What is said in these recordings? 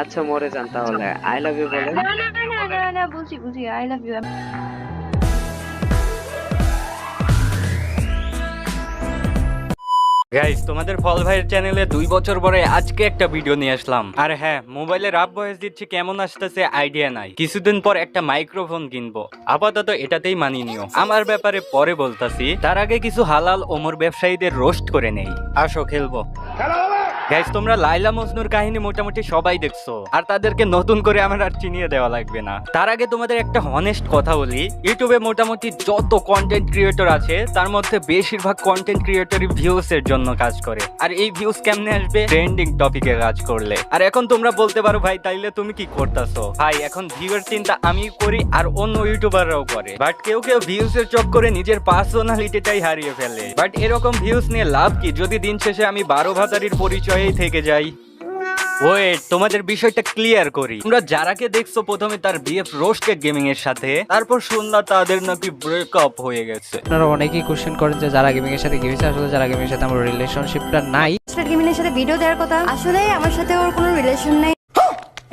আচ্ছা মরে যান তাহলে। আই লাভ ইউ বলেন। না না না না না বুঝি বুঝি আই লাভ ইউ গাইস তোমাদের ফল ভাইয়ের চ্যানেলে দুই বছর পরে আজকে একটা ভিডিও নিয়ে আসলাম। আর হ্যাঁ মোবাইলে রাব ভয়েস দিচ্ছি কেমন আসতেছে আইডিয়া নাই। কিছুদিন পর একটা মাইক্রোফোন কিনবো। আপাতত এটাতেই মানিয়ে নিও। আমার ব্যাপারে পরে বলতাছি তার আগে কিছু হালাল ওমর ব্যবসায়ীদের রোস্ট করে নেই। আসো খেলব। গাইস তোমরা লাইলা মজনুর কাহিনী মোটামুটি সবাই দেখছ। আর তাদেরকে নতুন করে আমার আর চিনিয়ে দেওয়া লাগবে না। তার আগে তোমাদের একটা হনেস্ট কথা বলি। ইউটিউবে মোটামুটি যত কন্টেন্ট ক্রিয়েটর আছে, তার মধ্যে বেশিরভাগ কন্টেন্ট ক্রিয়েটরই এর জন্য কাজ করে। আর এই কেমনে আসবে? ট্রেন্ডিং টপিকে কাজ করলে। আর এখন তোমরা বলতে পারো, ভাই, তাইলে তুমি কি করতেছো? ভাই, এখন ভিউয়ের চিন্তা আমি করি, আর অন্য ইউটিউবাররাও করে। বাট কেউ কেউ ভিউস এর চক্করে নিজের পার্সোনালিটিটাই হারিয়ে ফেলে। বাট এরকম ভিউস নিয়ে লাভ কি? যদি দিন শেষে আমি বারো ভাতারির পরিচয়েই থেকে যাই। ওয়েট তোমাদের বিষয়টা ক্লিয়ার করি। তোমরা যারাকে দেখছ প্রথমে তার বিএফ রোস্টেড গেমিং এর সাথে তারপর শুনলা তাদের নাকি ব্রেকআপ হয়ে গেছে। আপনারা অনেকেই কোশ্চেন করেন যে যারা গেমিং এর সাথে গেমেছে আসলে যারা গেমিং এর সাথে আমার রিলেশনশিপটা নাই। গেমিং এর সাথে ভিডিও দেওয়ার কথা? আসলে আমার সাথে ওর কোনো রিলেশন নেই।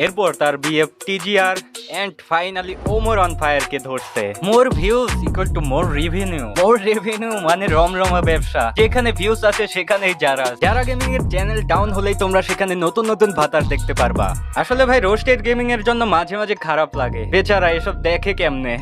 এরপর তার BF TGR and finally Omar on fire কে ধরছে। More views equal to more revenue more revenue মানে রমরমা ব্যবসা। যেখানে ভিউজ আছে, সেখানেই যারা যারা গেমিং এর চ্যানেল ডাউন হলেই তোমরা সেখানে নতুন নতুন ভাতার দেখতে পারবা। আসলে ভাই রোস্টেড গেমিং এর জন্য মাঝে মাঝে খারাপ লাগে। বেচারা এসব দেখে কেমনে?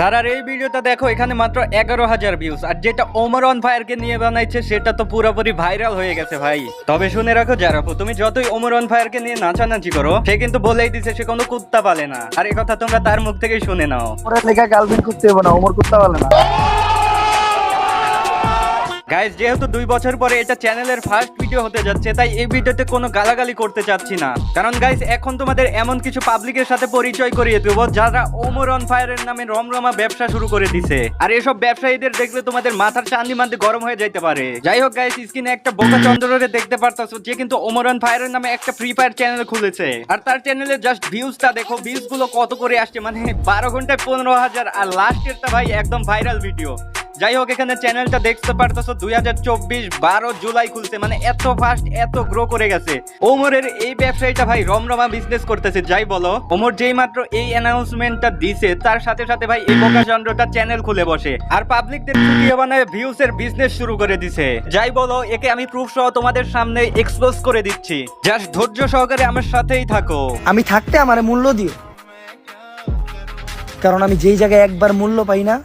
যারা এই ভিডিওটা দেখো, এখানে মাত্র এগারো হাজার ভিউজ আর যেটা ওমর অন ফায়ার কে নিয়ে বানাইছে, সেটা তো পুরোপুরি ভাইরাল হয়ে গেছে ভাই। তবে শুনে রাখো যারাপু তুমি যতই ওমর অন ফায়ার কে নিয়ে নাচানাচি করো, সে কিন্তু বলেই দিছে সে কোনো কুত্তা পালে না। আর এই কথা তোমরা তার মুখ থেকেই শুনে নাও। লেখা গার্লফ্রেন্ড হবে না ওমর কুত্তা পালে না। গাইজ যেহেতু দুই বছর পরে এটা চ্যানেলের ফার্স্ট ভিডিও হতে যাচ্ছে, তাই এই ভিডিওতে কোনো গালাগালি করতে চাচ্ছি না। কারণ গাইজ এখন তোমাদের এমন কিছু পাবলিকের সাথে পরিচয় করিয়ে দেব, যারা ওমর অন ফায়ারের নামে রমরমা ব্যবসা শুরু করে দিছে। আর এসব ব্যবসায়ীদের দেখলে তোমাদের মাথার চান্দি মান্দি গরম হয়ে যাইতে পারে। যাই হোক গাইজ স্ক্রিনে একটা বোকা চন্দ্ররে দেখতে পারতাছো, যে কিন্তু ওমর অন ফায়ারের নামে একটা ফ্রি ফায়ার চ্যানেল খুলেছে। আর তার চ্যানেলে জাস্ট ভিউজটা দেখো ভিউজগুলো কত করে আসছে মানে বারো ঘন্টায় পনেরো হাজার, আর লাস্টেরটা ভাই একদম ভাইরাল ভিডিও যাই হোক এখানে চ্যানেলটা দেখতে পারতেছো, দুই হাজার চব্বিশ বারো জুলাই খুলছে মানে এত ফাস্ট এত গ্রো করে গেছে। ওমরের এই ব্যবসায়ীটা ভাই রমরমা বিজনেস করতেছে, যাই বলো। ওমর যেই মাত্র এই অ্যানাউন্সমেন্টটা দিছে, তার সাথে সাথে ভাই এই বোকা চন্দ্রটা চ্যানেল খুলে বসে। আর পাবলিকদের ভিডিও বানায় ভিউস এর বিজনেস শুরু করে দিছে। যাই বলো, একে আমি প্রুফ সহ তোমাদের সামনে এক্সপোজ করে দিচ্ছি। জাস্ট ধৈর্য সহকারে আমার সাথেই থাকো। আমি থাকতে আমার মূল্য দিও। কারণ আমি যেই জায়গায় একবার মূল্য পাই না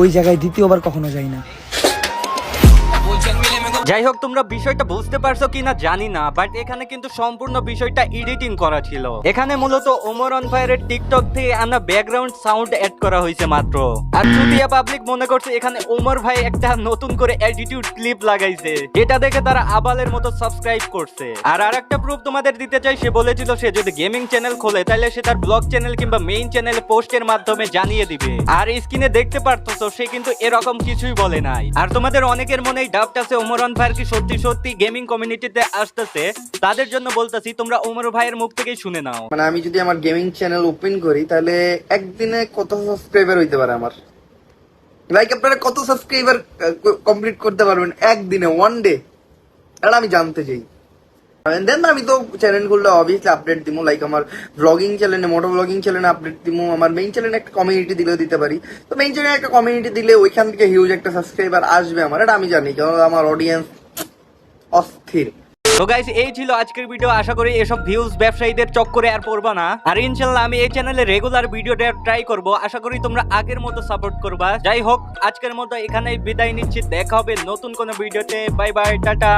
ওই জায়গায় দ্বিতীয়বার কখনো যাই না। যাই হোক, তোমরা বিষয়টা বুঝতে পারছ কিনা জানি না বাট এখানে কিন্তু সম্পূর্ণ বিষয়টা এডিটিং করা ছিল। এখানে মূলত ওমর অন ফায়ারের টিকটক থেকে আনা ব্যাকগ্রাউন্ড সাউন্ড অ্যাড করা হয়েছে মাত্র। আর চুতিয়া পাবলিক মনে করছে এখানে ওমর ভাই একটা নতুন করে অ্যাটিটিউড ক্লিপ লাগাইছে, যেটা দেখে তারা আবালের মতো সাবস্ক্রাইব করছে। আর আরেকটা প্রুফ তোমাদের দিতে চাই, সে বলেছিল সে যদি গেমিং চ্যানেল খোলে, তাহলে সে তার ব্লগ চ্যানেল কিংবা মেইন চ্যানেলে পোস্টের মাধ্যমে জানিয়ে দিবে। আর স্ক্রিনে দেখতে পারতো সে কিন্তু এরকম কিছুই বলে নাই। আর তোমাদের অনেকের মনেই ডাউট আছে ওমর অন ফায়ার কি সত্যি সত্যি গেমিং কমিউনিটিতে আসতেছে, তাদের জন্য বলতাছি, তোমরা ওমর ভাইয়ের মুখ থেকেই শুনে নাও। মানে আমি যদি আমার গেমিং চ্যানেল ওপেন করি, তাহলে একদিনে কত সাবস্ক্রাইবার হইতে পারে আমার? লাইক আপনারা কত সাবস্ক্রাইবার কমপ্লিট করতে পারবেন একদিনে ওয়ান ডে এটা আমি জানতে চাই। দেন আমি তো চ্যানেলগুলো অবভিয়াসলি আপডেট দিব লাইক আমার ব্লগিং চ্যানেলে মোটো ব্লগিং চ্যানেলে আপডেট দিব আমার মেইন চ্যানেলে একটা কমিউনিটি দিলেও দিতে পারি। তো মেইন চ্যানেলে একটা কমিউনিটি দিলে ওইখান থেকে হিউজ একটা সাবস্ক্রাইবার আসবে আমার, এটা আমি জানি, কারণ আমার অডিয়েন্স অস্থির। তো গাইস এই ছিল আজকের ভিডিও আশা করি এসব ভিউজ ব্যবসায়ীদের চক্করে আর পড়বা না। আর ইনশাল্লাহ আমি এই চ্যানেলে রেগুলার ভিডিও ট্রাই করব, আশা করি তোমরা আগের মতো সাপোর্ট করবা। যাই হোক, আজকের মতো এখানেই বিদায় নিচ্ছি, দেখা হবে নতুন কোনো ভিডিওতে বাই বাই টাটা।